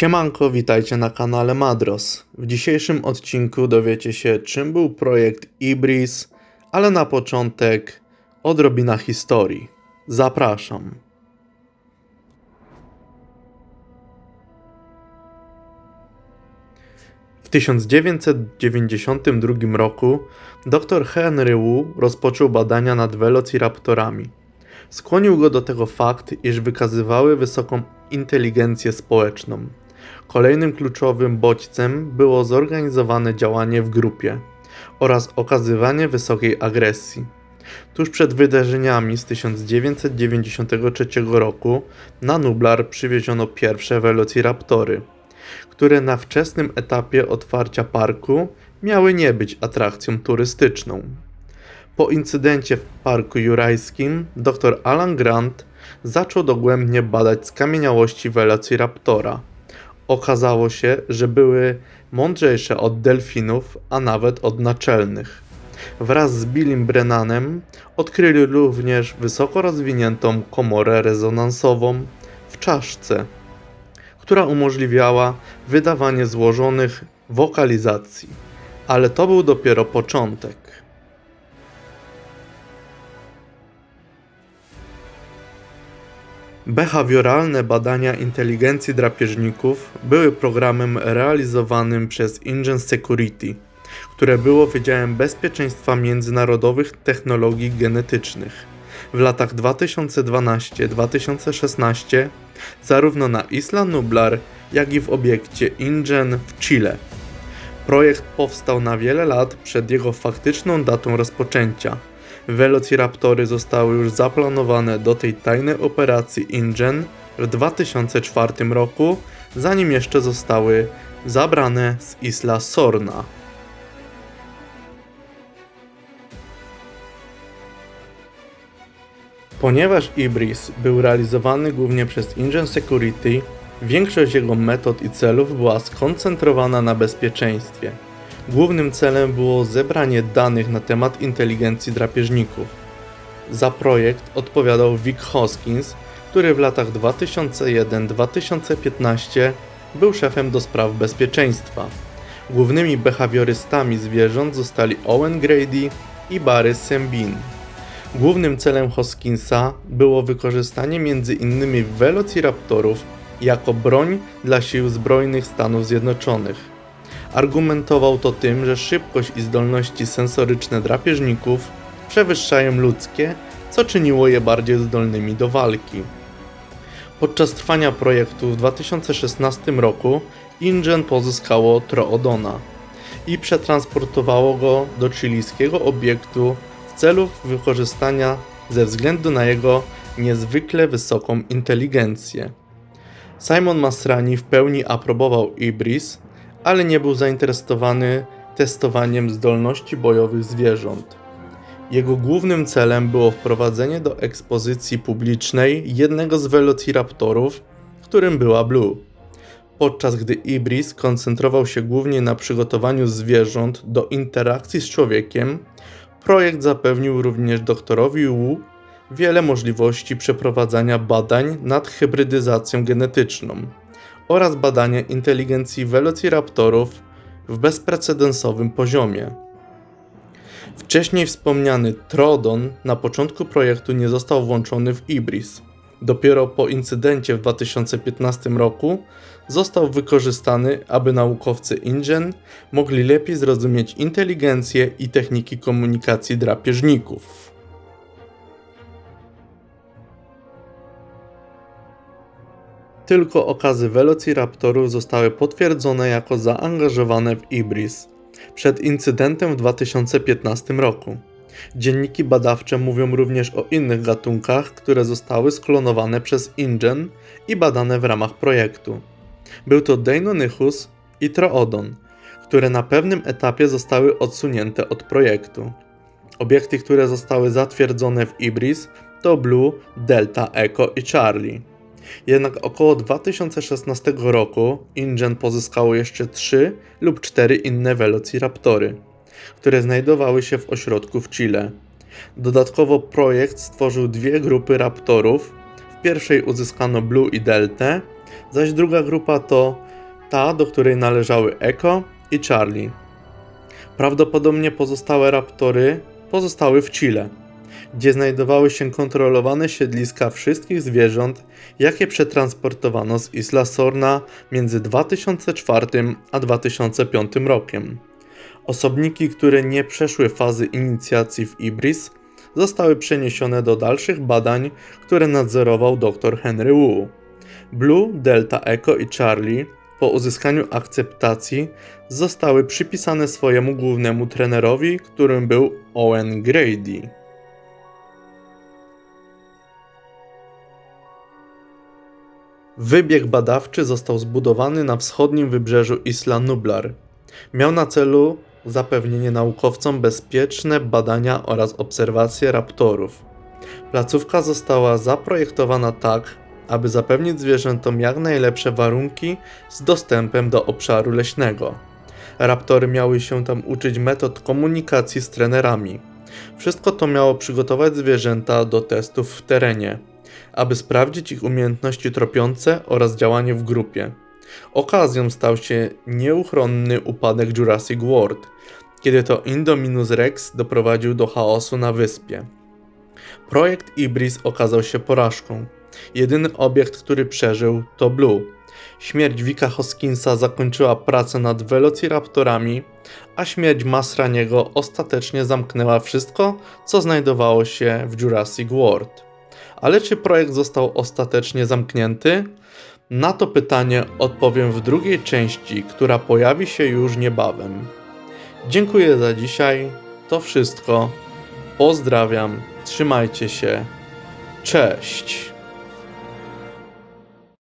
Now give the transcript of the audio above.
Siemanko, witajcie na kanale Madros. W dzisiejszym odcinku dowiecie się, czym był projekt Ibris, ale na początek odrobina historii. Zapraszam. W 1992 roku dr Henry Wu rozpoczął badania nad velociraptorami. Skłonił go do tego fakt, iż wykazywały wysoką inteligencję społeczną. Kolejnym kluczowym bodźcem było zorganizowane działanie w grupie oraz okazywanie wysokiej agresji. Tuż przed wydarzeniami z 1993 roku na Nublar przywieziono pierwsze velociraptory, które na wczesnym etapie otwarcia parku miały nie być atrakcją turystyczną. Po incydencie w Parku Jurajskim dr Alan Grant zaczął dogłębnie badać skamieniałości Velociraptora. Okazało się, że były mądrzejsze od delfinów, a nawet od naczelnych. Wraz z Billim Brennanem odkryli również wysoko rozwiniętą komorę rezonansową w czaszce, która umożliwiała wydawanie złożonych wokalizacji. Ale to był dopiero początek. Behawioralne badania inteligencji drapieżników były programem realizowanym przez InGen Security, które było Wydziałem Bezpieczeństwa Międzynarodowych Technologii Genetycznych. W latach 2012-2016 zarówno na Isla Nublar, jak i w obiekcie InGen w Chile. Projekt powstał na wiele lat przed jego faktyczną datą rozpoczęcia – Velociraptory zostały już zaplanowane do tej tajnej operacji InGen w 2004 roku, zanim jeszcze zostały zabrane z Isla Sorna. Ponieważ Ibris był realizowany głównie przez InGen Security, większość jego metod i celów była skoncentrowana na bezpieczeństwie. Głównym celem było zebranie danych na temat inteligencji drapieżników. Za projekt odpowiadał Vic Hoskins, który w latach 2001-2015 był szefem do spraw bezpieczeństwa. Głównymi behawiorystami zwierząt zostali Owen Grady i Barry Sembin. Głównym celem Hoskinsa było wykorzystanie m.in. velociraptorów jako broń dla sił zbrojnych Stanów Zjednoczonych. Argumentował to tym, że szybkość i zdolności sensoryczne drapieżników przewyższają ludzkie, co czyniło je bardziej zdolnymi do walki. Podczas trwania projektu w 2016 roku InGen pozyskało Troodona i przetransportowało go do chilijskiego obiektu w celu wykorzystania ze względu na jego niezwykle wysoką inteligencję. Simon Masrani w pełni aprobował Ibris, ale nie był zainteresowany testowaniem zdolności bojowych zwierząt. Jego głównym celem było wprowadzenie do ekspozycji publicznej jednego z velociraptorów, którym była Blue. Podczas gdy Ibris koncentrował się głównie na przygotowaniu zwierząt do interakcji z człowiekiem, projekt zapewnił również doktorowi Wu wiele możliwości przeprowadzania badań nad hybrydyzacją genetyczną oraz badanie inteligencji velociraptorów w bezprecedensowym poziomie. Wcześniej wspomniany Trodon na początku projektu nie został włączony w Ibris. Dopiero po incydencie w 2015 roku został wykorzystany, aby naukowcy InGen mogli lepiej zrozumieć inteligencję i techniki komunikacji drapieżników. Tylko okazy Velociraptorów zostały potwierdzone jako zaangażowane w Ibris przed incydentem w 2015 roku. Dzienniki badawcze mówią również o innych gatunkach, które zostały sklonowane przez InGen i badane w ramach projektu. Był to Deinonychus i Troodon, które na pewnym etapie zostały odsunięte od projektu. Obiekty, które zostały zatwierdzone w Ibris to Blue, Delta, Echo i Charlie. Jednak około 2016 roku InGen pozyskało jeszcze 3 lub 4 inne Velociraptory, które znajdowały się w ośrodku w Chile. Dodatkowo projekt stworzył dwie grupy raptorów. W pierwszej uzyskano Blue i Delta, zaś druga grupa to ta do której należały Echo i Charlie. Prawdopodobnie pozostałe raptory pozostały w Chile, gdzie znajdowały się kontrolowane siedliska wszystkich zwierząt, jakie przetransportowano z Isla Sorna między 2004 a 2005 rokiem. Osobniki, które nie przeszły fazy inicjacji w Ibris, zostały przeniesione do dalszych badań, które nadzorował dr Henry Wu. Blue, Delta Echo i Charlie po uzyskaniu akceptacji zostały przypisane swojemu głównemu trenerowi, którym był Owen Grady. Wybieg badawczy został zbudowany na wschodnim wybrzeżu Isla Nublar. Miał na celu zapewnienie naukowcom bezpieczne badania oraz obserwacje raptorów. Placówka została zaprojektowana tak, aby zapewnić zwierzętom jak najlepsze warunki z dostępem do obszaru leśnego. Raptory miały się tam uczyć metod komunikacji z trenerami. Wszystko to miało przygotować zwierzęta do testów w terenie, aby sprawdzić ich umiejętności tropiące oraz działanie w grupie. Okazją stał się nieuchronny upadek Jurassic World, kiedy to Indominus Rex doprowadził do chaosu na wyspie. Projekt Ibris okazał się porażką. Jedyny obiekt, który przeżył, to Blue. Śmierć Vika Hoskinsa zakończyła pracę nad Velociraptorami, a śmierć Masraniego ostatecznie zamknęła wszystko, co znajdowało się w Jurassic World. Ale czy projekt został ostatecznie zamknięty? Na to pytanie odpowiem w drugiej części, która pojawi się już niebawem. Dziękuję za dzisiaj. To wszystko. Pozdrawiam. Trzymajcie się. Cześć.